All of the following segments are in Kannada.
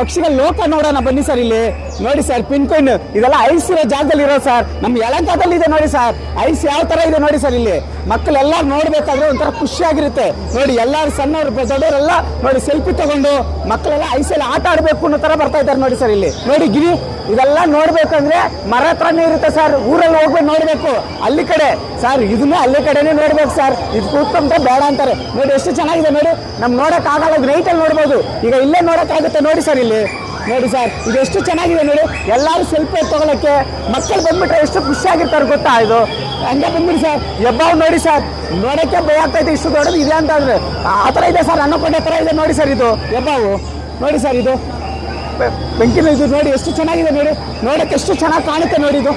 ಪಕ್ಷಿಗಳ ಲೋಕ ನೋಡೋಣ ಬನ್ನಿ ಸರ್ ಇಲ್ಲಿ. ನೋಡಿ ಸರ್, ಪಿನ್ ಕಾಯಿನ್ ಇದೆಲ್ಲ ಐಸ್ ಇರೋ ಜಾಗದಲ್ಲಿ ಇರೋ ಸರ್. ನಮ್ಮ ಯಲಂಕದಲ್ಲಿ ಇದೆ ನೋಡಿ ಸರ್. ಐಸ್ ಯಾವ ತರ ಇದೆ ನೋಡಿ ಸರ್ ಇಲ್ಲಿ. ಮಕ್ಕಳೆಲ್ಲ ನೋಡಬೇಕಾದ್ರೆ ಒಂಥರ ಖುಷಿಯಾಗಿರುತ್ತೆ. ನೋಡಿ, ಎಲ್ಲಾರು ಸಣ್ಣವರು ದೊಡ್ಡವರೆಲ್ಲ ನೋಡಿ ಸೆಲ್ಫಿ ತಗೊಂಡು ಮಕ್ಕಳೆಲ್ಲ ಐಸಲ್ಲಿ ಆಟ ಆಡ್ಬೇಕು ಅನ್ನೋ ಥರ ಬರ್ತಾ ಇದ್ದಾರೆ ನೋಡಿ ಸರ್ ಇಲ್ಲಿ. ನೋಡಿ, ಗಿರಿ. ಇದೆಲ್ಲ ನೋಡ್ಬೇಕಂದ್ರೆ ಮರ ಹತ್ರನೇ ಇರುತ್ತೆ ಸರ್. ಊರಲ್ಲಿ ಹೋಗ್ಬೇಕು, ನೋಡ್ಬೇಕು. ಅಲ್ಲಿ ಕಡೆ, ಸರ್, ಇದನ್ನ ಅಲ್ಲಿ ಕಡೆನೇ ನೋಡ್ಬೇಕು ಸರ್. ಇದು ಕೂತ್ಕೊಂಡ್ರೆ ಬೇಡ ಅಂತಾರೆ. ನೋಡಿ, ಎಷ್ಟು ಚೆನ್ನಾಗಿದೆ ನೋಡಿ. ನಮ್ ನೋಡಕ್ ಆಗಲ್ಲ ನೈಟಲ್ಲಿ ನೋಡ್ಬೋದು. ಈಗ ಇಲ್ಲೇ ನೋಡೋಕ್ಕಾಗುತ್ತೆ ನೋಡಿ ಸರ್ ಇಲ್ಲಿ. ನೋಡಿ ಸರ್, ಇದು ಎಷ್ಟು ಚೆನ್ನಾಗಿದೆ ನೋಡಿ. ಎಲ್ಲರೂ ಸೆಲ್ಫಿ ತಗೊಳಕ್ಕೆ ಮಕ್ಕಳು ಬಂದ್ಬಿಟ್ರೆ ಎಷ್ಟು ಖುಷಿಯಾಗಿರ್ತಾರೆ ಗೊತ್ತಾ ಇದು? ಹಂಗೆ ಬಂದ್ಬಿಡಿ ಸರ್. ಎಬ್ಬಾವ್ ನೋಡಿ ಸರ್. ನೋಡಕ್ಕೆ ಭಯ ಆಗ್ತೈತೆ, ಇಷ್ಟು ದೊಡ್ಡದು ಇದೆ ಅಂತ ಅಂದ್ರೆ. ಆ ಥರ ಇದೆ ಸರ್ ಅನ್ನಕೊಂಡೆ ಥರ ಇದೆ ನೋಡಿ ಸರ್ ಇದು. ಎಬ್ಬಾವು ನೋಡಿ ಸರ್ ಇದು. ಬೆಂಕಿನ ಇದು ನೋಡಿ ಎಷ್ಟು ಚೆನ್ನಾಗಿದೆ ನೋಡಿ. ನೋಡಕ್ಕೆ ಎಷ್ಟು ಚೆನ್ನಾಗಿ ಕಾಣುತ್ತೆ ನೋಡಿ ಇದು.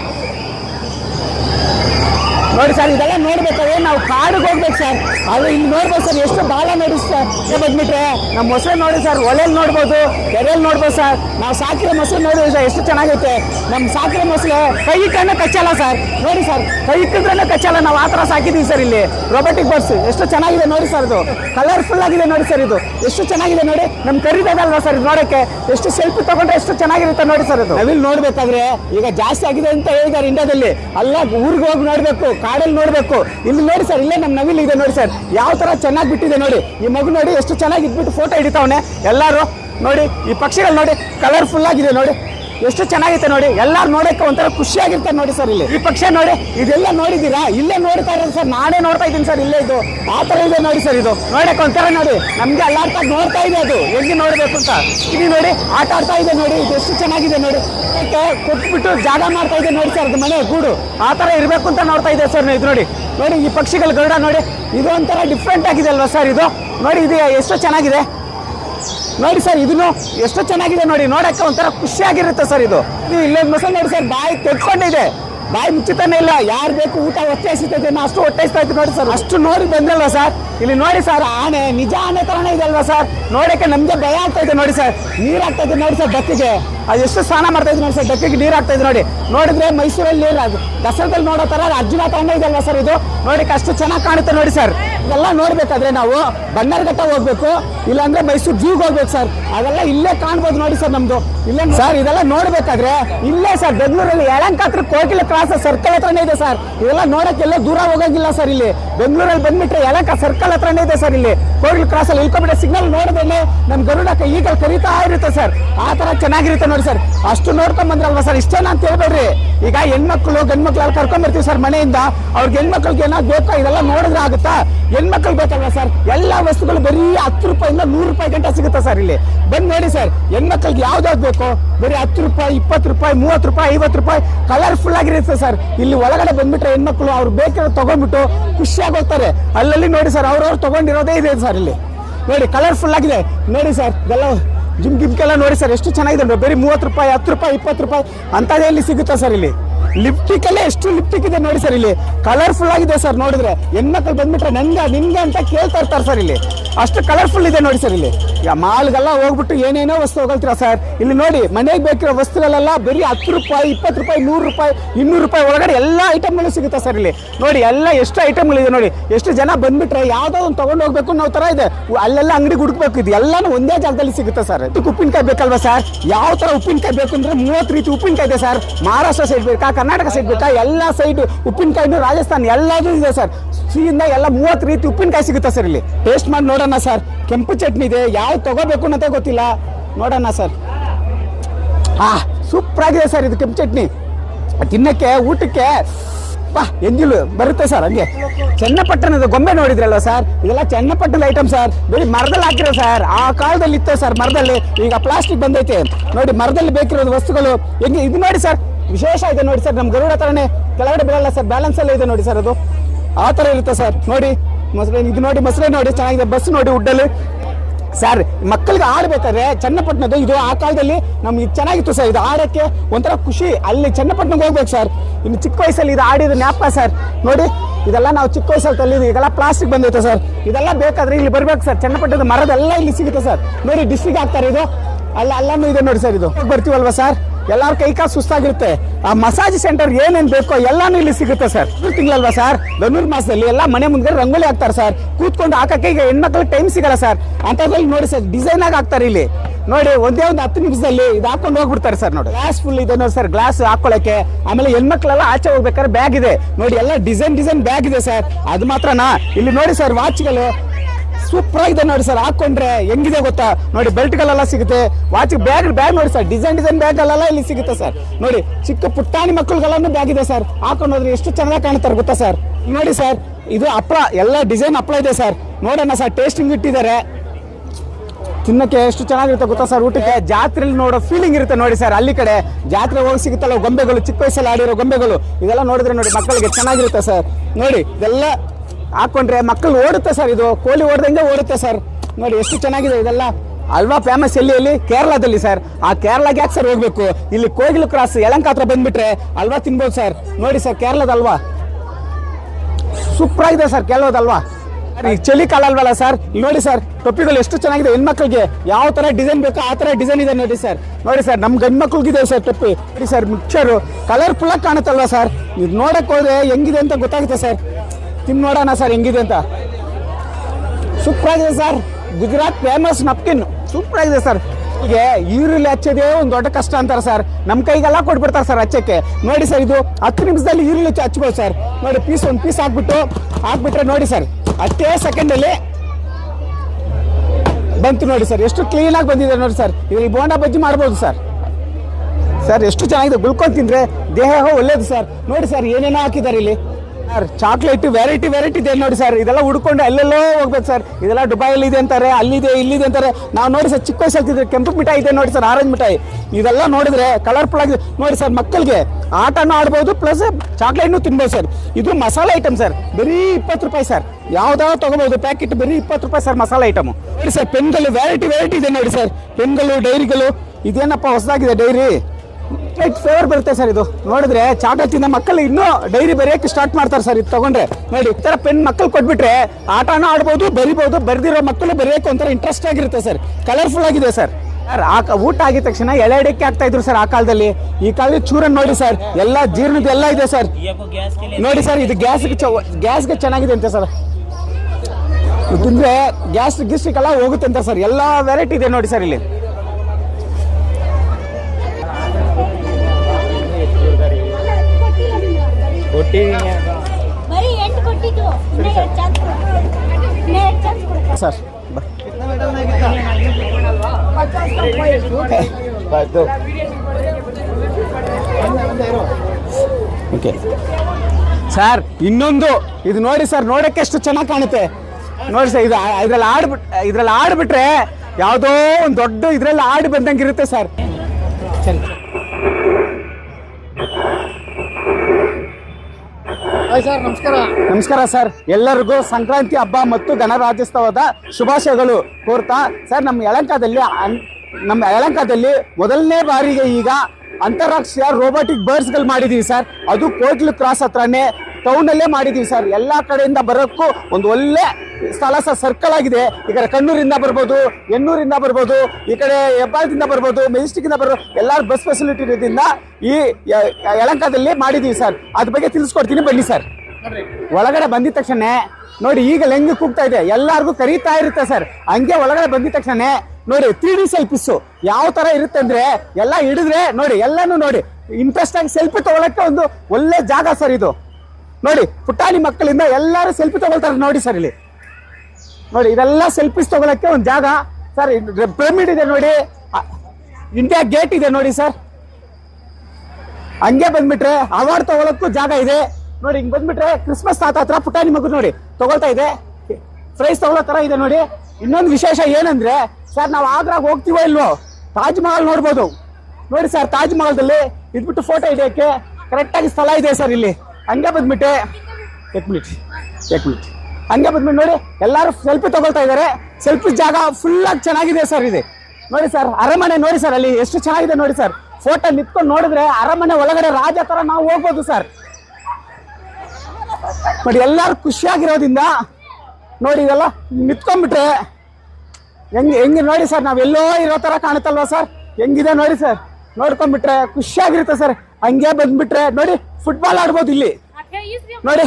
ನೋಡಿ ಸರ್, ಇದೆಲ್ಲ ನೋಡ್ಬೇಕಾದ್ರೆ ನಾವು ಕಾಡಿಗೆ ಹೋಗ್ಬೇಕು ಸರ್. ಅದು ಇಲ್ಲಿ ನೋಡ್ಬೋದು ಸರ್, ಎಷ್ಟು ಬಾಲ ನೋಡಿ ಸರ್. ಬಂದ್ಬಿಟ್ರೆ ನಮ್ಮ ಮೊಸರು ನೋಡಿ ಸರ್, ಒಲೆಯಲ್ಲಿ ನೋಡ್ಬೋದು, ಕೆರೆಯಲ್ಲಿ ನೋಡ್ಬೋದು ಸರ್. ನಾವು ಸಾಕಿರೋ ಮೊಸರು ನೋಡಿ ಸರ್, ಎಷ್ಟು ಚೆನ್ನಾಗೈತೆ. ನಮ್ಮ ಸಾಕಿರೋ ಮೊಸರು ಕೈ ಇಟ್ಟನ್ನು ಕಚ್ಚಲ್ಲ ಸರ್. ನೋಡಿ ಸರ್, ಕೈ ಇಟ್ಟಿದ್ರೆ ಕಚ್ಚಲ್ಲ. ನಾವು ಆ ಥರ ಸಾಕಿದ್ದೀವಿ ಸರ್ ಇಲ್ಲಿ. ರೊಬೊಟಿಕ್ ಬರ್ಸ್ ಎಷ್ಟು ಚೆನ್ನಾಗಿದೆ ನೋಡಿ ಸರ್ ಇದು ಕಲರ್ಫುಲ್ ಆಗಿದೆ ನೋಡಿ ಸರ್ ಇದು. ಎಷ್ಟು ಚೆನ್ನಾಗಿದೆ ನೋಡಿ. ನಮ್ಮ ಕರಿದಾಗಲ್ವಾ ಸರ್ ಇದು ನೋಡೋಕ್ಕೆ? ಎಷ್ಟು ಸೆಲ್ಫಿ ತಗೊಂಡ್ರೆ ಎಷ್ಟು ಚೆನ್ನಾಗಿರುತ್ತೆ ನೋಡಿ ಸರ್ ಇದು ನಾವಿಲ್ಲಿ ನೋಡ್ಬೇಕಾದ್ರೆ ಈಗ ಜಾಸ್ತಿ ಆಗಿದೆ ಅಂತ ಹೇಳಿದ್ದಾರೆ ಇಂಡಿಯಾದಲ್ಲಿ. ಅಲ್ಲ, ಊರಿಗೆ ಹೋಗಿ ನೋಡ್ಬೇಕು. ಕಾಡಲ್ಲಿ ನೋಡಬೇಕು. ಇಲ್ಲಿ ನೋಡಿ ಸರ್, ಇಲ್ಲೇ ನಮ್ಮ ನವಿಲು ಇದೆ ನೋಡಿ ಸರ್. ಯಾವ ತರ ಚೆನ್ನಾಗಿ ಬಿಟ್ಟಿದೆ ನೋಡಿ. ಈ ಮಗು ನೋಡಿ ಎಷ್ಟು ಚೆನ್ನಾಗಿ ಇದ್ಬಿಟ್ಟು ಫೋಟೋ ಹಿಡಿತಾವನೆ. ಎಲ್ಲರೂ ನೋಡಿ, ಈ ಪಕ್ಷಿಗಳು ನೋಡಿ ಕಲರ್ಫುಲ್ ಆಗಿದೆ ನೋಡಿ. ಎಷ್ಟು ಚೆನ್ನಾಗಿದೆ ನೋಡಿ. ಎಲ್ಲಾರು ನೋಡಕ್ಕೆ ಒಂಥರ ಖುಷಿಯಾಗಿರ್ತಾರೆ ನೋಡಿ ಸರ್ ಇಲ್ಲಿ. ಈ ಪಕ್ಷ ನೋಡಿ, ಇದೆಲ್ಲ ನೋಡಿದ್ದೀರಾ? ಇಲ್ಲೇ ನೋಡ್ತಾ ಇರೋದು ಸರ್. ನಾನೇ ನೋಡ್ತಾ ಇದ್ದೀನಿ ಸರ್ ಇಲ್ಲೇ ಇದು. ಆ ತರ ಇದೆ ನೋಡಿ ಸರ್ ಇದು. ನೋಡಕ್ಕೆ ಒಂಥರ ನೋಡಿ. ನಮಗೆ ಎಲ್ಲಾರ್ಥ ನೋಡ್ತಾ ಇದೆ ಅದು. ಹೆಂಗೆ ನೋಡಬೇಕು ಅಂತ. ಇದು ನೋಡಿ, ಆಟ ಆಡ್ತಾ ಇದೆ ನೋಡಿ. ಇದು ಎಷ್ಟು ಚೆನ್ನಾಗಿದೆ ನೋಡಿ. ಕೊಟ್ಬಿಟ್ಟು ಜಾಗ ಮಾಡ್ತಾ ಇದೆ ನೋಡಿ ಸರ್. ಅದು ಮನೆ, ಗೂಡು. ಆ ತರ ಇರಬೇಕು ಅಂತ ನೋಡ್ತಾ ಇದೆ ಸರ್ ಇದು ನೋಡಿ. ನೋಡಿ, ಈ ಪಕ್ಷಿಗಳ ಗರುಡ ನೋಡಿ. ಇದು ಒಂಥರ ಡಿಫ್ರೆಂಟ್ ಆಗಿದೆ ಅಲ್ವಾ ಸರ್ ಇದು? ನೋಡಿ, ಇದು ಎಷ್ಟು ಚೆನ್ನಾಗಿದೆ. ನೋಡಿ ಸರ್, ಇದನ್ನು ಎಷ್ಟು ಚೆನ್ನಾಗಿದೆ ನೋಡಿ, ನೋಡೋಕ್ಕೆ ಒಂಥರ ಖುಷಿಯಾಗಿರುತ್ತೆ ಸರ್ ಇದು. ನೀವು ಇಲ್ಲೊಂದು ಮಸಾಲೆ ನೋಡಿ ಸರ್, ಬಾಯಿ ತೆಗೆದುಕೊಂಡಿದೆ ಬಾಯಿ ಮುಚ್ಚುತ್ತಾನೆ ಇಲ್ಲ, ಯಾರು ಬೇಕು ಊಟ ಹೊಟ್ಟೆ ಹಸಿತೈತೆ ನಾ ಅಷ್ಟು ಹೊಟ್ಟೆ ಹಸಿತಾ ಇತ್ತು ನೋಡಿ ಸರ್. ಅಷ್ಟು ನೋಡಿ ಬಂದಲ್ವಾ ಸರ್? ಇಲ್ಲಿ ನೋಡಿ ಸರ್, ಆನೆ, ನಿಜ ಆನೆ ತರನೇ ಇದೆ ಅಲ್ವಾ ಸರ್? ನೋಡಕ್ಕೆ ನಮಗೆ ಭಯ ಆಗ್ತಾ ಇದೆ ನೋಡಿ ಸರ್. ನೀರಾಗ್ತಾ ಇದೆ ನೋಡಿ ಸರ್ ಡಕ್ಕಿಗೆ ಅದು ಎಷ್ಟು ಸ್ನಾನ ಮಾಡ್ತಾ ಇದ್ರು ನೋಡಿ ಸರ್ ಡಕ್ಕಿಗೆ ನೀರು ಆಗ್ತಾ ಇದೆ ನೋಡಿ. ನೋಡಿದ್ರೆ ಮೈಸೂರಲ್ಲಿ ಅದು ದಸರಾದಲ್ಲಿ ನೋಡೋ ಥರ ಅರ್ಜುನ ತಾಂಡ ಇದೆಲ್ಲ ಸರ್ ಇದು? ನೋಡಿ ಅಷ್ಟು ಚೆನ್ನಾಗಿ ಕಾಣುತ್ತೆ ನೋಡಿ ಸರ್. ಇದೆಲ್ಲ ನೋಡ್ಬೇಕಾದ್ರೆ ನಾವು ಬನ್ನರ್ಘಟ್ಟ ಹೋಗ್ಬೇಕು ಇಲ್ಲಾಂದ್ರೆ ಮೈಸೂರು ಜೂಗ್ ಹೋಗ್ಬೇಕು ಸರ್. ಅದೆಲ್ಲ ಇಲ್ಲೇ ಕಾಣ್ಬೋದು ನೋಡಿ ಸರ್ ನಮ್ದು. ಇಲ್ಲ ಸರ್. ಇದೆಲ್ಲ ನೋಡ್ಬೇಕಾದ್ರೆ ಇಲ್ಲೇ ಸರ್ ಬೆಂಗಳೂರಲ್ಲಿ ಎಳಂಕಾತ್ರ ಕೋಕಿಲ ಕ್ರಾಸ್ ಸರ್ಕಲ್ ಹತ್ರನೇ ಇದೆ ಸರ್. ಇದೆಲ್ಲ ನೋಡಕ್ಕೆ ಎಲ್ಲ ದೂರ ಹೋಗೋಂಗಿಲ್ಲ ಸರ್ ಇಲ್ಲಿ. ಬೆಂಗಳೂರಲ್ಲಿ ಬಂದ್ಬಿಟ್ರೆ ಯಲಂಕ ಸರ್ಕಲ್ ಹತ್ರನೇ ಇದೆ ಸರ್ ಇಲ್ಲಿ. ಕೋಟಿಲ್ ಕ್ರಾಸ್ ಅಲ್ಲಿ ಇಳ್ಕೊಬಿಟ್ಟೆ ಸಿಗ್ನಲ್ ನೋಡಿದ್ರೆ ನಮ್ ಗರುಡಕ್ಕೆ ಈಗ ಕರೀತಾ ಇರುತ್ತೆ ಸರ್. ಆ ತರ ಚೆನ್ನಾಗಿರುತ್ತೆ ನೋಡಿ ಸರ್. ಅಷ್ಟು ನೋಡ್ಕೊಂಡ್ ಬಂದ್ರಲ್ವಾ ಸರ್? ಇಷ್ಟೇನ ಅಂತ ಹೇಳ್ಬೇಡ್ರಿ. ಈಗ ಹೆಣ್ಮಕ್ಳು, ಗಂಡ್ಮಕ್ಳು ಎಲ್ಲ ಕರ್ಕೊಂಡ್ ಬರ್ತೀವಿ ಸರ್ ಮನೆಯಿಂದ? ಅವ್ರಿಗೆ ಹೆಣ್ಮಕ್ಳಿಗೆ ಏನಾದ್ರು ಬೇಕಾ ಇದೆಲ್ಲ ನೋಡಿದ್ರೆ ಆಗುತ್ತಾ? ಹೆಣ್ಮಕ್ಳು ಬೇಕಲ್ವಾ ಸರ್? ಎಲ್ಲಾ ವಸ್ತುಗಳು ಬರೀ ಹತ್ತು ರೂಪಾಯಿಂದ ನೂರು ರೂಪಾಯಿ ಗಂಟೆ ಸಿಗುತ್ತಾ ಸರ್ ಇಲ್ಲಿ? ಬಂದು ನೋಡಿ ಸರ್. ಹೆಣ್ಮಕ್ಳಿಗೆ ಯಾವ್ದಾವ್ದು ಬೇಕು? ಬರೀ ಹತ್ತು ರೂಪಾಯಿ, ಇಪ್ಪತ್ತು ರೂಪಾಯಿ, ಮೂವತ್ತು ರೂಪಾಯಿ, ಐವತ್ತು ರೂಪಾಯಿ ಕಲರ್ಫುಲ್ ಆಗಿರುತ್ತೆ ಸರ್. ಇಲ್ಲಿ ಒಳಗಡೆ ಬಂದ್ಬಿಟ್ರೆ ಹೆಣ್ಮಕ್ಳು ಅವ್ರು ಬೇಕಿರೋ ತಗೊಂಡ್ಬಿಟ್ಟು ಖುಷಿಯಾಗಿ ಹೋಗ್ತಾರೆ. ಅಲ್ಲಲ್ಲಿ ನೋಡಿ ಸರ್, ಅವ್ರವ್ರು ತಗೊಂಡಿರೋದೇ ಇದೆ ಸರ್ ಇಲ್ಲಿ. ನೋಡಿ ಕಲರ್ಫುಲ್ ಆಗಿದೆ. ನೋಡಿ ಸರ್, ಇದೆಲ್ಲ ಜಿಮ್ ಗಿಮ್ಗೆಲ್ಲ ನೋಡಿ ಸರ್, ಎಷ್ಟು ಚೆನ್ನಾಗಿದೆ ಬರೀ ಮೂವತ್ತು ರೂಪಾಯಿ, ಹತ್ತು ರೂಪಾಯಿ, ಇಪ್ಪತ್ತು ರೂಪಾಯಿ ಅಂಥದ್ದೇ ಇಲ್ಲಿ ಸಿಗುತ್ತಾ ಸರ್ ಇಲ್ಲಿ? ಲಿಪ್ಟಿಕ್ ಅಲ್ಲೇ ಎಷ್ಟು ಲಿಪ್ಟಿಕ್ ಇದೆ ನೋಡಿ ಸರ್ ಇಲ್ಲಿ. ಕಲರ್ಫುಲ್ ಆಗಿದೆ ಸರ್ ನೋಡಿದ್ರೆ. ಹೆಣ್ಮಕ್ಳು ಬಂದ್ಬಿಟ್ರೆ ನಂಗ ನಿಮ್ಗೆ ಅಂತ ಕೇಳ್ತಾ ಇರ್ತಾರೆ ಸರ್ ಇಲ್ಲಿ. ಅಷ್ಟು ಕಲರ್ಫುಲ್ ಇದೆ ನೋಡಿ ಸರ್ ಇಲ್ಲಿ. ಮಾಲ್ಗೆಲ್ಲ ಹೋಗ್ಬಿಟ್ಟು ಏನೇನೋ ವಸ್ತು ಹೋಗಲ್ತೀರಾ ಸರ್ ಇಲ್ಲಿ ನೋಡಿ, ಮನೆಗೆ ಬೇಕಿರೋ ವಸ್ತುಗಳೆಲ್ಲ ಬರೀ ಹತ್ತು ರೂಪಾಯಿ, ಇಪ್ಪತ್ತು ರೂಪಾಯಿ, ನೂರು ರೂಪಾಯಿ, ಇನ್ನೂರು ರೂಪಾಯಿ ಒಳಗಡೆ ಎಲ್ಲ ಐಟಮ್ಗಳು ಸಿಗುತ್ತೆ ಸರ್ ಇಲ್ಲಿ. ನೋಡಿ, ಎಲ್ಲ ಎಷ್ಟು ಐಟಮ್ಗಳಿದೆ ನೋಡಿ. ಎಷ್ಟು ಜನ ಬಂದ್ಬಿಟ್ರೆ ಯಾವುದೋ ಒಂದು ತೊಗೊಂಡು ಹೋಗ್ಬೇಕು ಅನ್ನೋ ತರ ಇದೆ. ಅಲ್ಲೆಲ್ಲ ಅಂಗಡಿ ಹುಡುಕ್ಬೇಕು ಇದು. ಎಲ್ಲಾನು ಒಂದೇ ಜಾಗದಲ್ಲಿ ಸಿಗುತ್ತೆ ಸರ್ ಇದಕ್ಕೆ ಉಪ್ಪಿನಕಾಯಿ ಬೇಕಲ್ವಾ ಸರ್ ಯಾವ ತರ ಉಪ್ಪಿನಕಾಯಿ ಬೇಕು ಅಂದ್ರೆ ಮೂವತ್ತು ರೀತಿ ಉಪ್ಪಿನಕಾಯಿ ಇದೆ ಸರ್ ಮಹಾರಾಷ್ಟ್ರ ಸೈಡ್ ಬೇಕಾ? ಕರ್ನಾಟಕ ಸೈಡ್ ಬೇಕಾ? ಎಲ್ಲ ಸೈಡ್ ಉಪ್ಪಿನಕಾಯಿನೂ ರಾಜಸ್ಥಾನ್ ಎಲ್ಲದೂ ಇದೆ ಸರ್ ಸಿಹಿಯಿಂದ ಎಲ್ಲ ಮೂವತ್ತು ರೀತಿ ಉಪ್ಪಿನಕಾಯಿ ಸಿಗುತ್ತೆ ಸರ್ ಇಲ್ಲಿ. ಟೇಸ್ಟ್ ಮಾಡಿ ನೋಡೋಣ ಸರ್ ಕೆಂಪು ಚಟ್ನಿ ಇದೆ. ಯಾವ್ದು ತಗೋಬೇಕು ಅನ್ನೋದೇ ಗೊತ್ತಿಲ್ಲ. ನೋಡೋಣ ಸರ್ ಆ ಸೂಪರ್ ಆಗಿದೆ ಸರ್ ಇದು ಕೆಂಪು ಚಟ್ನಿ. ತಿನ್ನಕ್ಕೆ, ಊಟಕ್ಕೆ ಬಾ ಎಂಜಿಲು ಬರುತ್ತೆ ಸರ್ ಹಂಗೆ. ಚನ್ನಪಟ್ಟಣದ ಗೊಂಬೆ ನೋಡಿದ್ರಲ್ವ ಸರ್ ಇದೆಲ್ಲ ಚನ್ನಪಟ್ಟಣದ ಐಟಮ್ ಸರ್ ಬರೀ ಮರದಲ್ಲಿ ಹಾಕಿರೋ ಸರ್ ಆ ಕಾಲದಲ್ಲಿ ಇತ್ತು ಸರ್ ಮರದಲ್ಲಿ. ಈಗ ಪ್ಲಾಸ್ಟಿಕ್ ಬಂದೈತೆ. ನೋಡಿ ಮರದಲ್ಲಿ ಬೇಕಿರೋದು ವಸ್ತುಗಳು ಹೆಂಗೆ? ಇದು ನೋಡಿ ಸರ್ ವಿಶೇಷ ಇದೆ ನೋಡಿ ಸರ್ ನಮ್ಮ ಗರುಡ ಥರನೇ ಕೆಳಗಡೆ ಬೀಳಲ್ಲ ಸರ್ ಬ್ಯಾಲೆನ್ಸ್ ಎಲ್ಲ ಇದೆ ನೋಡಿ ಸರ್ ಅದು. ಆ ಥರ ಇರುತ್ತೆ ಸರ್, ನೋಡಿ, ಮೊಸಳೆ, ಇದು ನೋಡಿ, ಮೊಸಳೆ ನೋಡಿ, ಚೆನ್ನಾಗಿದೆ, ಬಸ್ ನೋಡಿ ಉಡ್ಡಲ್ಲಿ. ಸರ್, ಮಕ್ಕಳಿಗೆ ಆಡ್ಬೇಕಾದ್ರೆ ಚನ್ನಪಟ್ಟಣದ್ದು, ಇದು ಆ ಕಾಲದಲ್ಲಿ ನಮ್ಗೆ ಚೆನ್ನಾಗಿತ್ತು ಸರ್, ಇದು ಆಡಕ್ಕೆ ಒಂಥರ ಖುಷಿ. ಅಲ್ಲಿ ಚನ್ನಪಟ್ಟಣಕ್ಕೆ ಹೋಗ್ಬೇಕು ಸರ್. ಇನ್ನು ಚಿಕ್ಕ ವಯಸ್ಸಲ್ಲಿ ಇದು ಆಡಿದ ನ್ಯಾಪ ಸರ್, ನೋಡಿ, ಇದೆಲ್ಲ ನಾವು ಚಿಕ್ಕ ವಯಸ್ಸಲ್ಲಿ ತಲ್ಲಿದ್ದು ಇದೆಲ್ಲ ಪ್ಲಾಸ್ಟಿಕ್ ಬಂದೈತೆ ಸರ್. ಇದೆಲ್ಲ ಬೇಕಾದ್ರೆ ಇಲ್ಲಿ ಬರ್ಬೇಕು ಸರ್, ಚನ್ನಪಟ್ಟಣದ ಮರದೆಲ್ಲ ಇಲ್ಲಿ ಸಿಗುತ್ತೆ ಸರ್. ನೋಡಿ ಡಿಸ್ಟ್ರಿಕ್ಟ್ ಆಗ್ತಾರೆ ಇದು. ಅಲ್ಲ ಅಲ್ಲೂ ಇದೆ ನೋಡಿ ಸರ್ ಇದು. ಬರ್ತೀವಲ್ವಾ ಸರ್? ಎಲ್ಲಾರ ಕೈ ಕಾಲು ಸುಸ್ತಾಗಿರುತ್ತೆ. ಆ ಮಸಾಜ್ ಸೆಂಟರ್ ಏನೇನು ಬೇಕೋ ಎಲ್ಲಾನು ಇಲ್ಲಿ ಸಿಗುತ್ತೆ ಸರ್. ತಿಂಗಳಲ್ವಾ ಸರ್? ಧನುರ್ ಮಾಸದಲ್ಲಿ ಎಲ್ಲ ಮನೆ ಮುಂದೆ ರಂಗೋಲಿ ಹಾಕ್ತಾರೆ ಸರ್. ಕೂತ್ಕೊಂಡು ಹಾಕಕ್ಕೆ ಈಗ ಹೆಣ್ಮಕ್ಳಿಗೆ ಟೈಮ್ ಸಿಗಲ್ಲ ಸರ್. ಅಂತದ್ರಲ್ಲಿ ನೋಡಿ ಸರ್, ಡಿಸೈನ್ ಆಗಿ ಹಾಕ್ತಾರೆ ಇಲ್ಲಿ. ನೋಡಿ, ಒಂದೇ ಒಂದು ಹತ್ತು ನಿಮಿಷದಲ್ಲಿ ಇದು ಹಾಕೊಂಡು ಹೋಗ್ಬಿಡ್ತಾರೆ ಸರ್ ನೋಡಿ. ಗ್ಲಾಸ್ ಫುಲ್ ಇದೆ ನೋಡಿ ಸರ್ ಗ್ಲಾಸ್ ಹಾಕೊಳ್ಳೋಕೆ ಆಮೇಲೆ ಹೆಣ್ಮಕ್ಳೆಲ್ಲ ಆಚೆ ಹೋಗ್ಬೇಕಾದ್ರೆ ಬ್ಯಾಗ್ ಇದೆ. ನೋಡಿ, ಎಲ್ಲ ಡಿಸೈನ್ ಡಿಸೈನ್ ಬ್ಯಾಗ್ ಇದೆ ಸರ್. ಅದು ಮಾತ್ರನಾ? ಇಲ್ಲಿ ನೋಡಿ ಸರ್ ವಾಚ್ಗಳು ಸೂಪರ್ ಆಗಿದೆ ನೋಡಿ ಸರ್, ಹಾಕೊಂಡ್ರೆ ಹೆಂಗಿದೆ ಗೊತ್ತಾ? ನೋಡಿ ಬೆಲ್ಟ್ಗಳೆಲ್ಲ ಸಿಗುತ್ತೆ. ವಾಚ್ ಬ್ಯಾಗ್ ಬ್ಯಾಗ್ ನೋಡಿ ಸರ್ ಡಿಸೈನ್ ಡಿಸೈನ್ ಬ್ಯಾಗ್ ಅಲ್ಲೆಲ್ಲ ಇಲ್ಲಿ ಸಿಗುತ್ತೆ ಸರ್. ನೋಡಿ, ಚಿಕ್ಕ ಪುಟ್ಟಾಣಿ ಮಕ್ಕಳುಗಳನ್ನು ಬ್ಯಾಗ್ ಇದೆ ಸರ್. ಹಾಕೊಂಡು ಹೋದ್ರೆ ಎಷ್ಟು ಚೆನ್ನಾಗಿ ಕಾಣ್ತಾರೆ ಗೊತ್ತಾ ಸರ್? ನೋಡಿ ಸರ್, ಇದು ಹಪ್ಳ ಎಲ್ಲ ಡಿಸೈನ್ ಹಪ್ಳ ಇದೆ ಸರ್. ನೋಡೋಣ ಸರ್ ಟೇಸ್ಟಿಂಗ್ ಇಟ್ಟಿದ್ದಾರೆ. ತಿನ್ನಕ್ಕೆ ಎಷ್ಟು ಚೆನ್ನಾಗಿರುತ್ತೆ ಗೊತ್ತಾ ಸರ್ ಊಟಕ್ಕೆ? ಜಾತ್ರೆಯಲ್ಲಿ ನೋಡೋ ಫೀಲಿಂಗ್ ಇರುತ್ತೆ ನೋಡಿ ಸರ್, ಅಲ್ಲಿ ಕಡೆ. ಜಾತ್ರೆ ಹೋಗಿ ಸಿಗುತ್ತಲ್ಲ ಗೊಂಬೆಗಳು, ಚಿಕ್ಕ ವಯಸ್ಸಲ್ಲಿ ಆಡಿರೋ ಗೊಂಬೆಗಳು. ಇದೆಲ್ಲ ನೋಡಿದ್ರೆ ನೋಡಿ ಮಕ್ಕಳಿಗೆ ಚೆನ್ನಾಗಿರುತ್ತೆ ಸರ್. ನೋಡಿ, ಇದೆಲ್ಲ ಹಾಕೊಂಡ್ರೆ ಮಕ್ಕಳು ಓಡುತ್ತೆ ಸರ್ ಇದು. ಕೋಲಿ ಓಡ್ದಂಗೆ ಓಡುತ್ತೆ ಸರ್. ನೋಡಿ ಎಷ್ಟು ಚೆನ್ನಾಗಿದೆ ಇದೆಲ್ಲ. ಅಲ್ವಾ ಫೇಮಸ್ ಎಲ್ಲಿ ಎಲ್ಲಿ? ಕೇರಳದಲ್ಲಿ ಸರ್. ಆ ಕೇರಳಗೆ ಯಾಕೆ ಸರ್ ಹೋಗ್ಬೇಕು? ಇಲ್ಲಿ ಕೋಗಿಲು ಕ್ರಾಸ್ ಯಲಂಕ ಹತ್ರ ಬಂದ್ಬಿಟ್ರೆ ಅಲ್ವಾ ತಿನ್ಬೋದು ಸರ್. ನೋಡಿ ಸರ್ ಕೇರಳದ ಅಲ್ವಾ ಸೂಪರ್ ಆಗಿದೆ ಸರ್ ಕೇಳೋದಲ್ವಾ ಈಗ ಚಳಿ ಕಾಲ ಅಲ್ವಲ್ಲ ಸರ್? ನೋಡಿ ಸರ್, ಟೊಪ್ಪಿಗಳು ಎಷ್ಟು ಚೆನ್ನಾಗಿದೆ ಹೆಣ್ಮಕ್ಳಿಗೆ. ಯಾವ ತರ ಡಿಸೈನ್ ಬೇಕೋ ಆ ತರ ಡಿಸೈನ್ ಇದೆ ನೋಡಿ ಸರ್. ನೋಡಿ ಸರ್, ನಮ್ ಗಂಡ್ ಮಕ್ಳಿಗಿದೆ ಸರ್ ಟೊಪ್ಪಿ. ನೋಡಿ ಸರ್ ಮಿಕ್ಸರು ಕಲರ್ಫುಲ್ ಆಗಿ ಕಾಣುತ್ತಲ್ವಾ ಸರ್? ಇದು ನೋಡಕ್ ಹೋದ್ರೆ ಹೆಂಗಿದೆ ಅಂತ ಗೊತ್ತಾಗುತ್ತೆ ಸರ್. ತಿನ್ ನೋಡೋಣ ಸರ್, ಹೆಂಗಿದೆ ಅಂತ. ಸೂಪರ್ ಆಗಿದೆ sir. Gujarat famous napkin super ಆಗಿದೆ ಸರ್. ಈಗ ಈರುಳ್ಳಿ ಹಚ್ಚೋದೇ ಒಂದು ದೊಡ್ಡ ಕಷ್ಟ ಅಂತಾರೆ ಸರ್. ನಮ್ಮ ಕೈಗೆಲ್ಲ ಕೊಟ್ಬಿಡ್ತಾರೆ ಸರ್ ಹಚ್ಚಕ್ಕೆ. ನೋಡಿ ಸರ್, ಇದು ಹತ್ತು ನಿಮಿಷದಲ್ಲಿ ಈರುಳ್ಳಿ ಹಚ್ಚ- ಹಚ್ಬೋದು ಸರ್. ನೋಡಿ ಪೀಸ್ ಒಂದು ಪೀಸ್ ಹಾಕ್ಬಿಟ್ಟು, ಹಾಕ್ಬಿಟ್ರೆ ನೋಡಿ ಸರ್. ಅಷ್ಟೇ ಸೆಕೆಂಡಲ್ಲಿ ಬಂತು ನೋಡಿ ಸರ್. ಎಷ್ಟು ಕ್ಲೀನಾಗಿ ಬಂದಿದೆ ನೋಡಿ ಸರ್. ಇಲ್ಲಿ ಬೋಂಡಾ ಬಜ್ಜಿ ಮಾಡ್ಬೋದು ಸರ್. ಸರ್, ಎಷ್ಟು ಚೆನ್ನಾಗಿದೆ. ಗುಳ್ಕೊಂಡು ತಿಂದರೆ ದೇಹ ಒಳ್ಳೇದು ಸರ್. ನೋಡಿ ಸರ್, ಏನೇನೋ ಹಾಕಿದ್ದಾರೆ ಇಲ್ಲಿ. ಸರ್ ಚಾಕ್ಲೇಟ್ ವೆರೈಟಿ ವೆರೈಟಿ ಇದೆ ನೋಡಿ ಸರ್ ಇದೆಲ್ಲ ಹುಡ್ಕೊಂಡು ಅಲ್ಲೆಲ್ಲೋ ಹೋಗ್ಬೇಕು ಸರ್ ಇದೆಲ್ಲ ದುಬೈಯಲ್ಲಿ ಇದೆ ಅಂತಾರೆ, ಅಲ್ಲಿದೆ, ಇಲ್ಲಿದೆ ಅಂತಾರೆ. ನಾವು ನೋಡಿ ಸರ್ ಚಿಕ್ಕ ವಯಸ್ಸಲ್ಲಿ ಕೆಂಪು ಮಿಠಾಯಿ ಇದೆ ನೋಡಿ ಸರ್ ಆರೆಂಜ್ ಮಿಠಾಯಿ. ಇದೆಲ್ಲ ನೋಡಿದ್ರೆ ಕಲರ್ಫುಲ್ ಆಗಿದೆ. ನೋಡಿ ಸರ್ ಮಕ್ಕಳಿಗೆ ಆಟನೂ ಆಡ್ಬೋದು ಪ್ಲಸ್ ಚಾಕ್ಲೇಟ್ನು ತಿನ್ಬೋದು ಸರ್ ಇದು ಮಸಾಲೆ ಐಟಮ್ ಸರ್ ಬರೀ ಇಪ್ಪತ್ತು ರೂಪಾಯಿ ಸರ್ ಯಾವ್ದಾದ್ರು ತಗೋಬಹುದು ಪ್ಯಾಕೆಟ್ ಬರೀ ಇಪ್ಪತ್ತು ರೂಪಾಯಿ ಸರ್ ಮಸಾಲೆ ಐಟಮ್ ನೋಡಿ ಸರ್ ಪೆನ್ಗಳು ವೆರೈಟಿ ವೆರೈಟಿ ಇದೆ ನೋಡಿ ಸರ್ ಪೆನ್ಗಳು ಡೈರಿಗಳು ಇದೇನಪ್ಪ ಹೊಸದಾಗಿದೆ ಡೈರಿ ಫೇವರ್ ಬರುತ್ತೆ ಸರ್ ಇದು. ನೋಡಿದ್ರೆ ಚಾಕ್ಲೇಟ್ ತಿನ್ನ ಮಕ್ಕಳು ಇನ್ನೂ ಡೈರಿ ಬರೆಯೋಕೆ ಸ್ಟಾರ್ಟ್ ಮಾಡ್ತಾರೆ ಸರ್ ಇದು. ತಗೊಂಡ್ರೆ ನೋಡಿ, ಈ ಥರ ಪೆನ್ ಮಕ್ಕಳು ಕೊಟ್ಬಿಟ್ರೆ ಆಟನೂ ಆಡ್ಬೋದು, ಬರಿಬೋದು, ಬರೆದಿರೋ ಮಕ್ಕಳು ಬರೆಯೋಕೆ ಒಂಥರ ಇಂಟ್ರೆಸ್ಟ್ ಆಗಿರುತ್ತೆ ಸರ್ ಕಲರ್ಫುಲ್ ಆಗಿದೆ ಸರ್ ಸರ್ ಆ ಊಟ ಆಗಿದ ತಕ್ಷಣ ಎಳೆ ಅಡಿಕೆ ಆಗ್ತಾ ಇದ್ರು ಸರ್ ಆ ಕಾಲದಲ್ಲಿ. ಈ ಕಾಲದಲ್ಲಿ ಚೂರನ್ ನೋಡಿ ಸರ್ ಎಲ್ಲ ಜೀರ್ಣದ ಎಲ್ಲ ಇದೆ ಸರ್ ನೋಡಿ ಸರ್ ಇದು ಗ್ಯಾಸ್ಗೆ ಗ್ಯಾಸ್ಗೆ ಚೆನ್ನಾಗಿದೆ ಅಂತೆ ಸರ್ ತಿಂದ್ರೆ ಗ್ಯಾಸ್, ಗಿಸ್ಟಿಕ್ ಎಲ್ಲ ಹೋಗುತ್ತೆ ಅಂತ ಸರ್ ಎಲ್ಲ ವೆರೈಟಿ ಇದೆ ನೋಡಿ ಸರ್ ಇಲ್ಲಿ. Sir okay. ಸರ್ ಇನ್ನೊಂದು. ಇದು ನೋಡಿ ಸರ್ ನೋಡಕ್ಕೆ ಎಷ್ಟು ಚೆನ್ನಾಗಿ ಕಾಣುತ್ತೆ. ನೋಡಿ ಸರ್ ಇದು ಇದ್ರಲ್ಲಿ ಆಡ್ಬಿಟ್ ಇದ್ರಲ್ಲಿ ಆಡ್ಬಿಟ್ರೆ ಯಾವುದೋ ಒಂದು ದೊಡ್ಡ ಇದ್ರಲ್ಲಿ ಆಡಿ ಬಂದಂಗೆ ಇರುತ್ತೆ ಸರ್ ಸರ್. ನಮಸ್ಕಾರ. ನಮಸ್ಕಾರ ಸರ್. ಎಲ್ಲರಿಗೂ ಸಂಕ್ರಾಂತಿ ಹಬ್ಬ ಮತ್ತು ಗಣರಾಜ್ಯೋತ್ಸವದ ಶುಭಾಶಯಗಳು ಕೋರ್ತಾ. ಸರ್, ನಮ್ಮ ಯಲಂಕದಲ್ಲಿ ನಮ್ಮ ಯಲಂಕದಲ್ಲಿ ಮೊದಲನೇ ಬಾರಿಗೆ ಈಗ ಅಂತಾರಾಷ್ಟ್ರೀಯ ರೋಬೋಟಿಕ್ ಬರ್ಡ್ಸ್ಗಳು ಮಾಡಿದೀವಿ ಸರ್. ಅದು ಕೋಟ್ಲು ಕ್ರಾಸ್ ಹತ್ರನೇ ಟೌನಲ್ಲೇ ಮಾಡಿದೀವಿ ಸರ್ ಎಲ್ಲ ಕಡೆಯಿಂದ ಬರೋಕ್ಕೂ ಒಂದು ಒಳ್ಳೆ ಸ್ಥಳ ಸರ್ ಸರ್ಕಲ್ ಆಗಿದೆ. ಈ ಕಡೆ ಕಣ್ಣೂರಿಂದ ಬರ್ಬೋದು, ಎಣ್ಣೂರಿಂದ ಬರ್ಬೋದು, ಈ ಕಡೆ ಹೆಬ್ಬಾಳದಿಂದ ಬರ್ಬೋದು ಮೆಜೆಸ್ಟಿಕ್ಕಿಂದ ಬರ್ಬೋದು. ಎಲ್ಲರೂ ಬಸ್ ಫೆಸಿಲಿಟಿ ಇರೋದ್ರಿಂದ ಈ ಯಳಂಕದಲ್ಲಿ ಮಾಡಿದ್ದೀವಿ ಸರ್ ಅದ್ರ ಬಗ್ಗೆ ತಿಳಿಸ್ಕೊಡ್ತೀನಿ ಬನ್ನಿ ಸರ್ ಒಳಗಡೆ ಬಂದಿದ ತಕ್ಷಣ ನೋಡಿ ಈಗ ಹೆಂಗೆ ಕೂಗ್ತಾ ಇದೆ. ಎಲ್ಲರಿಗೂ ಕರೀತಾ ಇರುತ್ತೆ ಸರ್ ಹಂಗೆ ಒಳಗಡೆ ಬಂದಿದ ತಕ್ಷಣ ನೋಡಿ ತ್ರೀ ಡಿ ಸೆಲ್ಫಿಸು ಯಾವ ತರ ಇರುತ್ತೆ ಅಂದ್ರೆ, ಎಲ್ಲ ಹಿಡಿದ್ರೆ ನೋಡಿ, ಎಲ್ಲನೂ ನೋಡಿ ಇಂಟ್ರೆಸ್ಟ್ ಆಗಿ ಸೆಲ್ಫಿ ತಗೊಳಕ್ಕೆ ಒಂದು ಒಳ್ಳೆ ಜಾಗ ಸರ್ ಇದು. ನೋಡಿ, ಪುಟಾಣಿ ಮಕ್ಕಳಿಂದ ಎಲ್ಲರೂ ಸೆಲ್ಫಿ ತಗೊಳ್ತಾರೆ ನೋಡಿ ಸರ್ ಇಲ್ಲಿ. ನೋಡಿ, ಇದೆಲ್ಲ ಸೆಲ್ಫೀಸ್ ತಗೊಳಕ್ಕೆ ಒಂದು ಜಾಗ. ಸರ್ ಪಿರಮಿಡ್ ಇದೆ ನೋಡಿ. ಇಂಡಿಯಾ ಗೇಟ್ ಇದೆ ನೋಡಿ ಸರ್ ಹಂಗೆ ಬಂದ್ಬಿಟ್ರೆ ಅವಾರ್ಡ್ ತಗೊಳಕ್ಕೂ ಜಾಗ ಇದೆ. ನೋಡಿ, ಹಿಂಗ್ ಬಂದ್ಬಿಟ್ರೆ ಕ್ರಿಸ್ಮಸ್ ತಾತ ಹತ್ರ ಪುಟಾಣಿ ಮಗು ನೋಡಿ, ತಗೊಳ್ತಾ ಇದೆ. ಪ್ರೈಸ್ ತಗೊಳ್ಳೋ ತರ ಇದೆ ನೋಡಿ. ಇನ್ನೊಂದು ವಿಶೇಷ ಏನಂದ್ರೆ ಸರ್ ನಾವು ಆಗ್ರಾಗ ಹೋಗ್ತೀವೋ ಇಲ್ವೋ, ತಾಜ್ ಮಹಲ್ ನೋಡ್ಬೋದು. ನೋಡಿ ಸರ್ ತಾಜ್ ಮಹಲ್ದಲ್ಲಿ ಇದ್ಬಿಟ್ಟು ಫೋಟೋ ಹಿಡಿಯೋಕ್ಕೆ ಕರೆಕ್ಟಾಗಿ ಸ್ಥಳ ಇದೆ ಸರ್ ಇಲ್ಲಿ. ಹಂಗೆ ಬಂದ್ಬಿಟ್ಟೆ. ಎಕ್ ಮಿನಿಟ್ ಎಕ್ ಮಿನಿಟ್ ಹಂಗೆ ಬಂದ್ಬಿಟ್ಟು ನೋಡಿ ಎಲ್ಲರೂ ಸೆಲ್ಫಿ ತಗೊಳ್ತಾ ಇದ್ದಾರೆ. ಸೆಲ್ಫಿ ಜಾಗ ಫುಲ್ ಆಗಿ ಚೆನ್ನಾಗಿದೆ ಸರ್ ಇದೆ. ನೋಡಿ ಸರ್ ಅರಮನೆ ನೋಡಿ ಸರ್ ಅಲ್ಲಿ ಎಷ್ಟು ಚೆನ್ನಾಗಿದೆ ನೋಡಿ ಸರ್. ಫೋಟೋ ನಿಂತ್ಕೊಂಡು ನೋಡಿದ್ರೆ ಅರಮನೆ ಒಳಗಡೆ ರಾಜ ತರ ನಾವು ಹೋಗ್ಬೋದು ಸರ್. ನೋಡಿ ಎಲ್ಲರೂ ಖುಷಿಯಾಗಿರೋದ್ರಿಂದ ನೋಡಿ ಇದೆಲ್ಲ ನಿಂತ್ಕೊಂಡ್ಬಿಟ್ರೆ ಹೆಂಗೆ ಹೆಂಗೆ ನೋಡಿ ಸರ್ ನಾವೆಲ್ಲೋ ಇರೋ ತರ ಕಾಣುತ್ತಲ್ವಾ ಸರ್? ಹೆಂಗಿದೆ ನೋಡಿ ಸರ್. ನೋಡ್ಕೊಂಡ್ಬಿಟ್ರೆ ಖುಷಿಯಾಗಿರುತ್ತೆ ಸರ್. ಹಂಗೆ ಬಂದ್ಬಿಟ್ರೆ ನೋಡಿ ಫುಟ್ಬಾಲ್ ಆಡ್ಬೋದು ಇಲ್ಲಿ. ನೋಡಿ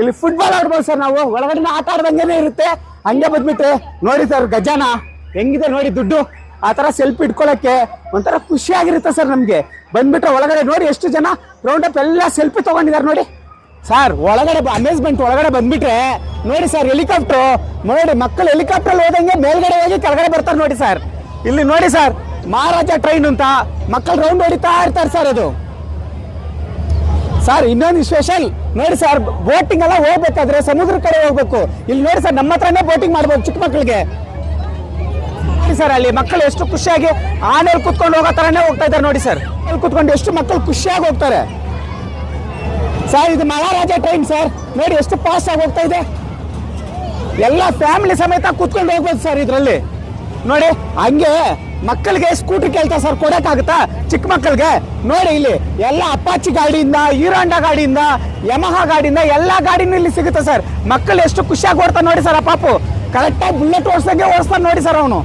ಇಲ್ಲಿ ಫುಟ್ಬಾಲ್ ಆಡ್ಬೋದು ಸರ್ ನಾವು. ಒಳಗಡೆ ಆಟ ಆಡ್ದಂಗೆನೆ ಇರುತ್ತೆ. ಹಂಗೆ ಬಂದ್ಬಿಟ್ರೆ ನೋಡಿ ಸರ್ ಗಜಾನ. ಹೆಂಗಿದೆ ನೋಡಿ ದುಡ್ಡು. ಆ ತರ ಸೆಲ್ಫಿ ಇಟ್ಕೊಳ್ಳೋಕ್ಕೆ ಒಂಥರ ಖುಷಿಯಾಗಿರುತ್ತೆ ಸರ್ ನಮ್ಗೆ. ಬಂದ್ಬಿಟ್ರೆ ಒಳಗಡೆ ನೋಡಿ ಎಷ್ಟು ಜನ ರೌಂಡ್ ಅಪ್ ಎಲ್ಲ ಸೆಲ್ಫಿ ತಗೊಂಡಿದ್ದಾರೆ ನೋಡಿ. ಸರ್ ಒಳಗಡೆ ಅಮೇಸ್ಮೆಂಟ್ ಒಳಗಡೆ ಬಂದ್ಬಿಟ್ರೆ ನೋಡಿ ಸರ್ ಹೆಲಿಕಾಪ್ಟರ್ ನೋಡಿ ಮಕ್ಕಳು ಹೆಲಿಕಾಪ್ಟರ್ ಹೋದಂಗೆ ಮೇಲ್ಗಡೆ ಹೋಗಿ ಕೆಳಗಡೆ ಬರ್ತಾರೆ ನೋಡಿ ಸರ್ ಇಲ್ಲಿ ನೋಡಿ ಸರ್ ಮಹಾರಾಜ ಟ್ರೈನ್ ಅಂತ ಮಕ್ಕಳು ರೌಂಡ್ ಹೊಡಿತಾ ಇರ್ತಾರೆ ಸರ್ ಅದು. ಸರ್ ಇನ್ನೊಂದು ಸ್ಪೆಷಲ್ ನೋಡಿ ಸರ್ ಬೋಟಿಂಗ್ ಎಲ್ಲ ಹೋಗ್ಬೇಕಾದ್ರೆ ಸಮುದ್ರ ಕಡೆ ಹೋಗ್ಬೇಕು. ಇಲ್ಲಿ ನೋಡಿ ಸರ್ ನಮ್ಮ ಹತ್ರನೇ ಬೋಟಿಂಗ್ ಮಾಡ್ಬೋದು ಚಿಕ್ಕ ಮಕ್ಕಳಿಗೆ. ಸರ್ ಅಲ್ಲಿ ಮಕ್ಕಳು ಎಷ್ಟು ಖುಷಿಯಾಗಿ ಆನೆಯಲ್ಲಿ ಕುತ್ಕೊಂಡು ಹೋಗೋ ತರನೇ ಹೋಗ್ತಾ ಇದ್ದಾರೆ ನೋಡಿ ಸರ್ ಅಲ್ಲಿ ಕುತ್ಕೊಂಡು ಎಷ್ಟು ಮಕ್ಕಳು ಖುಷಿಯಾಗಿ ಹೋಗ್ತಾರೆ. ಸರ್ ಇದು ಮಹಾರಾಜ ಟ್ರೈನ್ ಸರ್ ನೋಡಿ ಎಷ್ಟು ಫಾಸ್ಟ್ ಆಗಿ ಹೋಗ್ತಾ ಇದೆ. ಎಲ್ಲ ಫ್ಯಾಮಿಲಿ ಸಮೇತ ಕುತ್ಕೊಂಡು ಹೋಗ್ಬೋದು ಸರ್ ಇದರಲ್ಲಿ. ನೋಡಿ, ಹಂಗೆ ಮಕ್ಕಳಿಗೆ ಸ್ಕೂಟರ್ ಕೇಳ್ತಾ ಸರ್, ಕೊಡೋಕ್ಕಾಗುತ್ತಾ? ಚಿಕ್ಕ ಮಕ್ಕಳಿಗೆ. ನೋಡಿ ಇಲ್ಲಿ, ಎಲ್ಲ ಅಪಾಚಿ ಗಾಡಿಯಿಂದ, ಈರಾಂಡ ಗಾಡಿಯಿಂದ, ಯಮಹ ಗಾಡಿಯಿಂದ ಎಲ್ಲ ಗಾಡಿನೂ ಇಲ್ಲಿ ಸಿಗುತ್ತೆ ಸರ್. ಮಕ್ಕಳು ಎಷ್ಟು ಖುಷಿಯಾಗಿ ಓಡ್ತಾ ನೋಡಿ ಸರ್ ಪಾಪು. ಕರೆಕ್ಟಾಗಿ ಬುಲೆಟ್ ಓಡಿಸ್ದಂಗೆ ಓಡಿಸ್ತಾನೆ ನೋಡಿ ಸರ್ ಅವನು.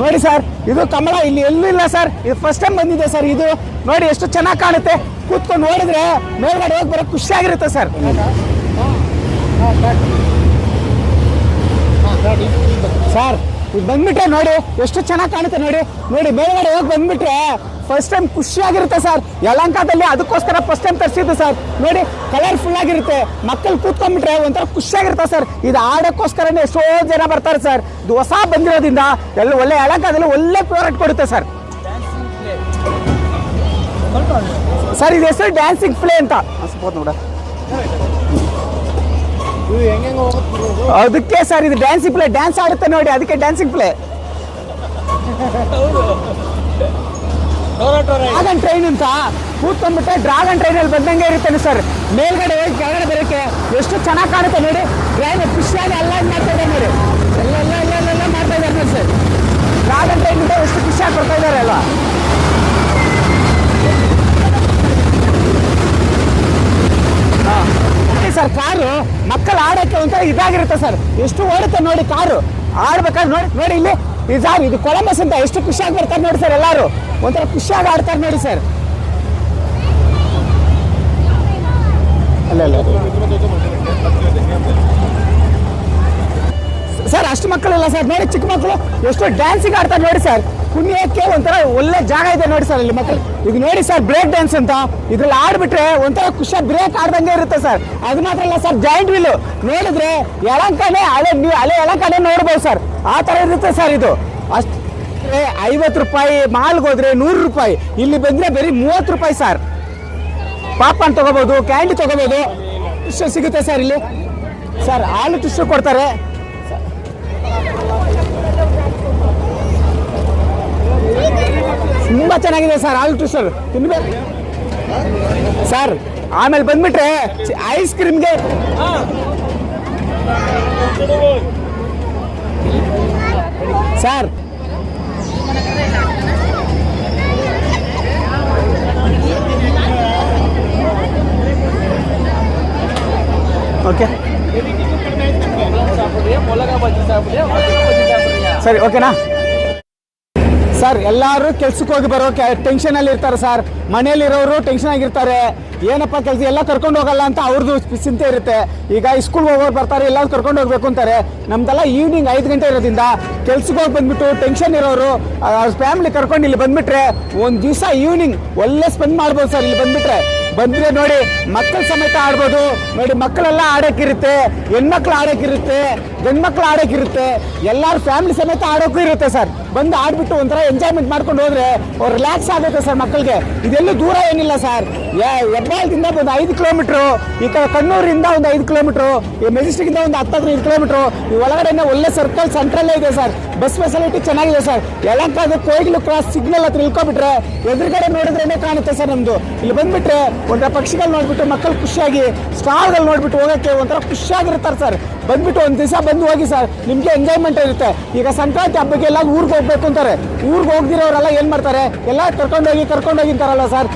ನೋಡಿ ಸರ್, ಇದು ಕಮಲ, ಇಲ್ಲಿ ಎಲ್ಲೂ ಇಲ್ಲ ಸರ್. ಇದು ಫಸ್ಟ್ ಟೈಮ್ ಬಂದಿದೆ ಸರ್ ಇದು. ನೋಡಿ ಎಷ್ಟು ಚೆನ್ನಾಗಿ ಕಾಣುತ್ತೆ. ಕೂತ್ಕೊಂಡು ನೋಡಿದ್ರೆ ಮೇಲ್ಗಡೆ ಹೋಗಿ ಬರೋ ಖುಷಿಯಾಗಿರುತ್ತೆ ಸರ್. ಸರ್ ಇದು ಬಂದ್ಬಿಟ್ರೆ ನೋಡಿ, ಎಷ್ಟು ಚೆನ್ನಾಗಿ ಕಾಣುತ್ತೆ ನೋಡಿ. ನೋಡಿ, ಮೇಲ್ಗಡೆ ಹೋಗಿ ಬಂದ್ಬಿಟ್ರೆ ಫಸ್ಟ್ ಟೈಮ್ ಖುಷಿಯಾಗಿರುತ್ತೆ ಸರ್ ಯಲಂಕಾದಲ್ಲಿ ಅದಕ್ಕೋಸ್ಕರ ಫಸ್ಟ್ ಟೈಮ್ ತರಿಸಿದ್ದು ಸರ್ ನೋಡಿ ಕಲರ್ಫುಲ್ ಆಗಿರುತ್ತೆ. ಮಕ್ಕಳು ಕೂತ್ಕೊಂಡ್ಬಿಟ್ರೆ ಒಂಥರ ಖುಷಿಯಾಗಿರುತ್ತೆ ಸರ್ ಇದು ಆಡೋಕ್ಕೋಸ್ಕರನೇ ಎಷ್ಟೋ ಜನ ಬರ್ತಾರೆ ಸರ್ ಇದು ಹೊಸ ಬಂದಿರೋದ್ರಿಂದ ಎಲ್ಲ ಒಳ್ಳೆ ಯಲಂಕಾದಲ್ಲಿ ಒಳ್ಳೆ ಪ್ರಾಡಕ್ಟ್ ಕೊಡುತ್ತೆ ಸರ್ ಸರ್ ಇದು ಹೆಸರು ಡ್ಯಾನ್ಸಿಂಗ್ ಪ್ಲೇ ಅಂತ. ನೋಡ. ಅದಕ್ಕೆ ಸರ್ ಇದು ಡ್ಯಾನ್ಸಿಂಗ್ ಪ್ಲೇ ಡ್ಯಾನ್ಸ್ ಆಡುತ್ತೆ ನೋಡಿ ಅದಕ್ಕೆ ಡ್ಯಾನ್ಸಿಂಗ್ ಪ್ಲೇ ಡ್ರಾಗನ್ ಟ್ರೈನ್ ಅಂತ. ಕೂತ್ಕೊಂಡ್ಬಿಟ್ಟೆ ಡ್ರಾಗನ್ ಟ್ರೈನ್ ಅಲ್ಲಿ ಬಂದಂಗೆ ಇರುತ್ತೆ ಸರ್. ಮೇಲ್ಗಡೆ ಹೋಗಿ ಕೆಳಗಡೆ ಬರೋಕ್ಕೆ ಎಷ್ಟು ಚೆನ್ನಾಗಿ ಕಾಣುತ್ತೆ ನೋಡಿ. ಟ್ರೈನ್ ಖುಷಿಯಾಗಿ ಎಲ್ಲ ಮಾಡ್ತಾ ಇದ್ದಾರೆ ನೋಡಿ. ಎಲ್ಲ ಎಲ್ಲ ಎಲ್ಲ ಎಲ್ಲ ಮಾಡ್ತಾ ಇದ್ದಾರೆ ನೋಡಿ ಸರ್. ಡ್ರಾಗನ್ ಟ್ರೈನ್ ಎಷ್ಟು ಖುಷಿಯಾಗಿ ಕೊಡ್ತಾ ಇದ್ದಾರೆ ಅಲ್ಲ ಸರ್, ಕಾರು ಮಕ್ಕಳು ಆಡೋಕ್ಕೆ ಒಂಥರ ಇದಾಗಿರುತ್ತೆ ಸರ್. ಎಷ್ಟು ಓಡುತ್ತೆ ನೋಡಿ ಕಾರು. ಆಡ್ಬೇಕಾದ್ರೆ ನೋಡಿ ನೋಡಿ ಇಲ್ಲಿ. ಇದು ಇದು ಕೊಲಂಬಸ್ ಅಂತ ಎಷ್ಟು ಖುಷಿಯಾಗಿ ಬರ್ತಾರೆ ನೋಡಿ ಸರ್ ಎಲ್ಲರೂ. ಒಂಥರ ಖುಷಿಯಾಗಿ ಆಡ್ತಾರೆ ನೋಡಿ ಸರ್. ಅಲ್ಲ ಸರ್, ಅಷ್ಟು ಮಕ್ಕಳಿಲ್ಲ ಸರ್. ನೋಡಿ ಚಿಕ್ಕ ಮಕ್ಕಳು ಎಷ್ಟು ಡ್ಯಾನ್ಸಿಗೆ ಆಡ್ತಾರೆ ನೋಡಿ ಸರ್. ಕುಣಿಯೋಕ್ಕೆ ಒಂಥರ ಒಳ್ಳೆ ಜಾಗ ಇದೆ ನೋಡಿ ಸರ್ ಇಲ್ಲಿ ಮಕ್ಕಳು ಈಗ ನೋಡಿ ಸರ್ ಬ್ರೇಕ್ ಡ್ಯಾನ್ಸ್ ಅಂತ. ಇದ್ರಲ್ಲಿ ಆಡ್ಬಿಟ್ರೆ ಒಂಥರ ಖುಷಿಯಾಗಿ ಬ್ರೇಕ್ ಆಡ್ದಂಗೆ ಇರುತ್ತೆ ಸರ್. ಅದು ಮಾತ್ರ ಅಲ್ಲ ಸರ್ ಜಾಯಿಂಟ್ ವೀಲು ನೋಡಿದ್ರೆ ಎಳಂಕಾನೆ ಹಳೆ ನೀವು ಹಳೆ ಎಳಂಕಾನೆ ನೋಡ್ಬೋದು ಸರ್. ಆ ಥರ ಇರುತ್ತೆ ಸರ್ ಇದು. ಅಷ್ಟು ಐವತ್ತು ರೂಪಾಯಿ ಮಾಲ್ಗೆ ಹೋದ್ರೆ ನೂರು ರೂಪಾಯಿ. ಇಲ್ಲಿ ಬಂದರೆ ಬರೀ ಮೂವತ್ತು ರೂಪಾಯಿ ಸರ್. ಪಾಪನ್ ತಗೋಬಹುದು ಕ್ಯಾಂಡಿ ತಗೋಬಹುದು ಟಿಶ್ಯೂ ಸಿಗುತ್ತೆ ಸರ್ ಇಲ್ಲಿ. ಸರ್, ಹಾಲು ಟಿಶ್ಯೂ ಕೊಡ್ತಾರೆ. ತುಂಬಾ ಚೆನ್ನಾಗಿದೆ ಸರ್ ಹಾಲು ಟಿಶ್ಯೂ ತಿನ್ಬೇಕು. ಸರ್, ಆಮೇಲೆ ಬಂದ್ಬಿಟ್ರೆ ಐಸ್ ಕ್ರೀಮ್ಗೆ ಸರ್. ಓಕೆ. ಸರಿ, ಓಕೆನಾ? ಸರ್, ಎಲ್ಲರೂ ಕೆಲ್ಸಕ್ಕೆ ಹೋಗಿ ಬರೋ ಟೆನ್ಷನ್ ಅಲ್ಲಿ ಇರ್ತಾರೆ ಸರ್. ಮನೆಯಲ್ಲಿರೋರು ಟೆನ್ಷನ್ ಆಗಿರ್ತಾರೆ. ಏನಪ್ಪ ಕೆಲಸ, ಎಲ್ಲ ಕರ್ಕೊಂಡು ಹೋಗಲ್ಲ ಅಂತ ಅವ್ರದ್ದು ಚಿಂತೆ ಇರುತ್ತೆ. ಈಗ ಸ್ಕೂಲ್ಗೆ ಹೋಗೋರು ಬರ್ತಾರೆ ಎಲ್ಲ ಕರ್ಕೊಂಡು ಹೋಗ್ಬೇಕು ಅಂತಾರೆ. ನಮ್ದೆಲ್ಲ ಈವ್ನಿಂಗ್ ಐದು ಗಂಟೆ ಇರೋದ್ರಿಂದ ಕೆಲ್ಸಕ್ಕೆ ಹೋಗಿ ಬಂದ್ಬಿಟ್ಟು ಟೆನ್ಷನ್ ಇರೋರು ಫ್ಯಾಮಿಲಿ ಕರ್ಕೊಂಡು ಇಲ್ಲಿ ಬಂದ್ಬಿಟ್ರೆ ಒಂದು ದಿವಸ ಈವ್ನಿಂಗ್ ಒಳ್ಳೆ ಸ್ಪೆಂಡ್ ಮಾಡ್ಬೋದು ಸರ್ ಇಲ್ಲಿ ಬಂದ್ಬಿಟ್ರೆ. ಬಂದ್ರೆ ನೋಡಿ ಮಕ್ಕಳ ಸಮೇತ ಆಡ್ಬೋದು. ನೋಡಿ ಮಕ್ಕಳೆಲ್ಲ ಆಡೋಕ್ಕಿರುತ್ತೆ, ಹೆಣ್ಮಕ್ಳು ಆಡೋಕ್ಕಿರುತ್ತೆ, ಗಂಡ್ಮಕ್ಳು ಆಡೋಕ್ಕಿರುತ್ತೆ, ಎಲ್ಲರೂ ಫ್ಯಾಮಿಲಿ ಸಮೇತ ಆಡೋಕ್ಕೂ ಇರುತ್ತೆ ಸರ್. ಬಂದು ಆಡ್ಬಿಟ್ಟು ಒಂಥರ ಎಂಜಾಯ್ಮೆಂಟ್ ಮಾಡ್ಕೊಂಡು ಹೋದ್ರೆ ರಿಲ್ಯಾಕ್ಸ್ ಆಗುತ್ತೆ ಸರ್ ಮಕ್ಕಳಿಗೆ. ಇದೆಲ್ಲೂ ದೂರ ಏನಿಲ್ಲ ಸರ್. ಹೆಬ್ಬಾಳದಿಂದ ಒಂದು ಐದು ಕಿಲೋಮೀಟ್ರು, ಈ ಕಡೆ ಕಣ್ಣೂರಿಂದ ಒಂದು ಐದು ಕಿಲೋಮೀಟ್ರು, ಈ ಮೆಜೆಸ್ಟಿಕ್ಕಿಂದ ಒಂದು ಹತ್ತು ಹದಿನೈದು ಕಿಲೋಮೀಟ್ರು, ಈ ಒಳಗಡೆನೇ ಒಳ್ಳೆ ಸರ್ಕಲ್ ಸೆಂಟ್ರಲ್ಲೇ ಇದೆ ಸರ್. ಬಸ್ ಫೆಸಿಲಿಟಿ ಚೆನ್ನಾಗಿದೆ ಸರ್. ಯಲಂಕಾದ ಕೋಗಿಲು ಕ್ರಾಸ್ ಸಿಗ್ನಲ್ ಹತ್ರ ಇಳ್ಕೊಬಿಟ್ರೆ, ಎದುರುಗಡೆ ನೋಡಿದ್ರೇನೆ ಕಾಣುತ್ತೆ ಸರ್ ನಮ್ದು. ಇಲ್ಲಿ ಬಂದ್ಬಿಟ್ರೆ ಒಂಥರ ಪಕ್ಷಿಗಳು ನೋಡ್ಬಿಟ್ಟು, ಮಕ್ಕಳು ಖುಷಿಯಾಗಿ ಸ್ಟಾರ್ಗಳು ನೋಡ್ಬಿಟ್ಟು ಹೋಗೋಕ್ಕೆ ಒಂಥರ ಖುಷಿಯಾಗಿರ್ತಾರೆ ಸರ್. ಬಂದ್ಬಿಟ್ಟು ಒಂದು ದಿವಸ ಬಂದು ಹೋಗಿ ಸರ್. ನಿಮಗೆ ಎಂಜಾಯ್ಮೆಂಟ್ ಇರುತ್ತೆ. ಈಗ ಸಂಕ್ರಾಂತಿ ಹಬ್ಬಕ್ಕೆ ಎಲ್ಲ ಊರಿಗೆ ಹೋಗ್ಬೇಕು ಅಂತಾರೆ. ಊರಿಗೆ ಹೋಗ್ದಿರೋರೆಲ್ಲ ಏನು ಮಾಡ್ತಾರೆ? ಎಲ್ಲ ಕರ್ಕೊಂಡೋಗಿ ಅಂತಾರಲ್ಲ ಸರ್.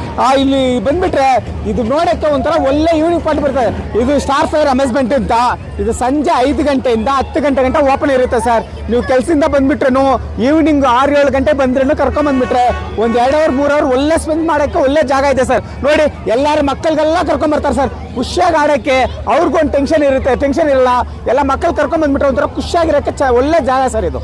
ಇಲ್ಲಿ ಬಂದ್ಬಿಟ್ರೆ ಇದು ನೋಡೋಕ್ಕೆ ಒಂಥರ ಒಳ್ಳೆ ಈವ್ನಿಂಗ್ ಪಾಯಿಂಟ್ ಬರ್ತದೆ. ಇದು ಸ್ಟಾರ್ ಫೈರ್ ಅಮೇಸ್ಮೆಂಟ್ ಅಂತ. ಇದು ಸಂಜೆ ಐದು ಗಂಟೆಯಿಂದ ಹತ್ತು ಗಂಟೆ ಗಂಟೆ ಓಪನ್ ಇರುತ್ತೆ ಸರ್ ನೀವು ಕೆಲಸದಿಂದ ಬಂದ್ಬಿಟ್ರೂ ಈವ್ನಿಂಗ್ ಆರು ಏಳು ಗಂಟೆ ಬಂದ್ರೂ ಕರ್ಕೊಂಡ್ ಬಂದ್ಬಿಟ್ರೆ ಒಂದು ಎರಡು ಅವರ್ ಮೂರು ಅವರ್ ಒಳ್ಳೆ ಸ್ಪೆಂಡ್ ಮಾಡೋಕ್ಕೆ ಒಳ್ಳೆ ಜಾಗ ಇದೆ ಸರ್ ನೋಡಿ, ಎಲ್ಲರೂ ಮಕ್ಕಳಿಗೆಲ್ಲ ಕರ್ಕೊಂಡ್ ಬರ್ತಾರೆ ಸರ್ ಖುಷಿಯಾಗಿ ಆಡೋಕ್ಕೆ ಅವ್ರಿಗೊಂದು ಟೆನ್ಷನ್ ಇರುತ್ತೆ. ಟೆನ್ಷನ್ ಇರಲ್ಲ. ಎಲ್ಲ ಮಕ್ಕಳು ಕರ್ಕೊಂಡ್ ಬಂದ್ಬಿಟ್ರೆ ಒಂಥರ ಖುಷಿಯಾಗಿರೋಕ್ಕೆ ಚ ಒಳ್ಳೆ ಜಾಗ ಸರ್ ಇದು.